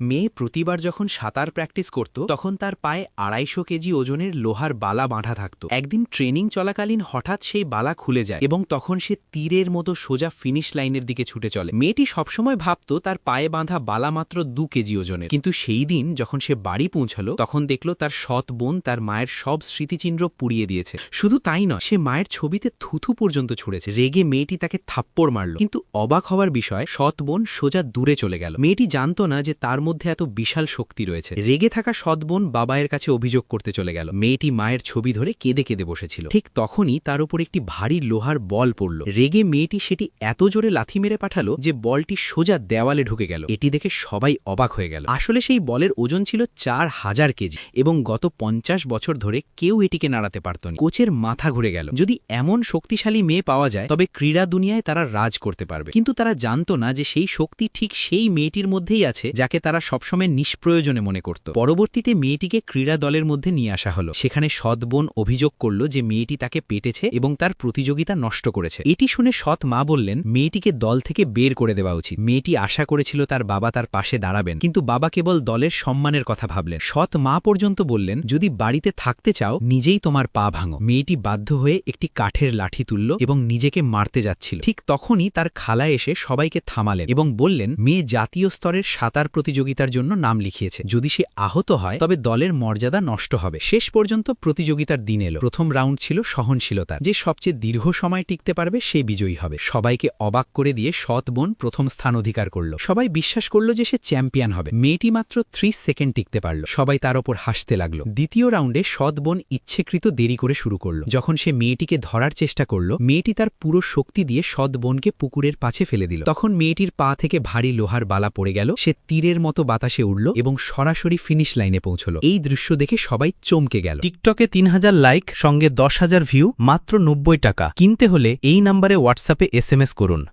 মেয়ে প্রতিবার যখন সাঁতার প্র্যাকটিস করত, তখন তার পায়ে আড়াইশো কেজি ওজনের লোহার বালা বাঁধা থাকত। একদিন ট্রেনিং চলাকালীন হঠাৎ সেই বালা খুলে যায় এবং তখন সে তীরের মতো সোজা ফিনিশ লাইনের দিকে ছুটে চলে। মেয়েটি সবসময় ভাবত তার পায়ে বাঁধা বালা মাত্র দু কেজি ওজনের। কিন্তু সেই দিন যখন সে বাড়ি পৌঁছালো, তখন দেখল তার সৎ বোন তার মায়ের সব স্মৃতিচিহ্ন পুড়িয়ে দিয়েছে। শুধু তাই নয়, সে মায়ের ছবিতে থুথু পর্যন্ত ছুড়েছে। রেগে মেয়েটি তাকে থাপ্পড় মারল। কিন্তু অবাক হওয়ার বিষয়, সৎ বোন সোজা দূরে চলে গেল। মেয়েটি জানত না যে তার মধ্যে এত বিশাল শক্তি রয়েছে। রেগে থাকা সৎ বোন বাবায়ের কাছে অভিযোগ করতে চলে গেল। মেয়েটি মায়ের ছবি ধরে কেঁদে কেঁদে বসেছিল। ঠিক তখনই তার উপর একটি ভারী লোহার বল পড়ল। রেগে মেয়েটি সেটি এত জোরে লাথি মেরে পাঠালো যে বলটি সোজা দেওয়ালে ঢুকে গেল। এটি দেখে সবাই অবাক হয়ে গেল। আসলে সেই বলের ওজন ছিল চার হাজার কেজি এবং গত পঞ্চাশ বছর ধরে কেউ এটিকে নাড়াতে পারত না। কোচের মাথা ঘুরে গেল। যদি এমন শক্তিশালী মেয়ে পাওয়া যায়, তবে ক্রীড়া দুনিয়ায় তারা রাজ করতে পারবে। কিন্তু তারা জানত না যে সেই শক্তি ঠিক সেই মেয়েটির মধ্যেই আছে, যাকে তারা সবসময় নিষ্প্রয়োজনে মনে করত। পরবর্তীতে মেয়েটিকে ক্রীড়া দলের মধ্যে নিয়ে আসা হলো। সেখানে সৎবোন অভিযোগ করল যে মেয়েটি তাকে পেটেছে এবং তার প্রতিযোগিতা নষ্ট করেছে। এটি শুনে সৎ মা বললেন, মেয়েটিকে দল থেকে বের করে দেওয়া উচিত। মেয়েটি আশা করেছিল তার বাবা তার পাশে দাঁড়াবেন, কিন্তু বাবা কেবল দলের সম্মানের কথা ভাবলেন। সৎ মা পর্যন্ত বললেন, যদি বাড়িতে থাকতে চাও, নিজেই তোমার পা ভাঙো। মেয়েটি বাধ্য হয়ে একটি কাঠের লাঠি তুলল এবং নিজেকে মারতে যাচ্ছিল। ঠিক তখনই তার খালা এসে সবাইকে থামালেন এবং বললেন, মেয়ে জাতীয় স্তরের সাঁতার প্রতিযোগিতার জন্য নাম লিখিয়েছে। যদি সে আহত হয়, তবে দলের মর্যাদা নষ্ট হবে। শেষ পর্যন্ত প্রতিযোগিতার দিন এলো। প্রথম রাউন্ড ছিল সহনশীলতার যে সবচেয়ে দীর্ঘ সময় টিকতে পারবে, সে বিজয়ী হবে। সবাইকে অবাক করে দিয়ে সৎ বোন প্রথম স্থান অধিকার করল। সবাই বিশ্বাস করল যে সে চ্যাম্পিয়ন হবে। মেয়েটি মাত্র থ্রি সেকেন্ড টিকতে পারল। সবাই তার ওপর হাসতে লাগল। দ্বিতীয় রাউন্ডে সৎ বোন ইচ্ছেকৃত দেরি করে শুরু করল। যখন সে মেয়েটিকে ধরার চেষ্টা করল, মেয়েটি তার পুরো শক্তি দিয়ে সৎ বোনকে পুকুরের পাছে ফেলে দিল। তখন মেয়েটির পা থেকে ভারী লোহার বালা পড়ে গেল। সে তীরের মতো বাতাসে উঠল এবং সরাসরি ফিনিশ লাইনে পৌঁছল। এই দৃশ্য দেখে সবাই চমকে গেল। টিকটকে তিন হাজার লাইক, সঙ্গে দশ হাজার ভিউ, মাত্র নব্বই টাকা। কিনতে হলে এই নাম্বারে হোয়াটসঅ্যাপে এস করুন।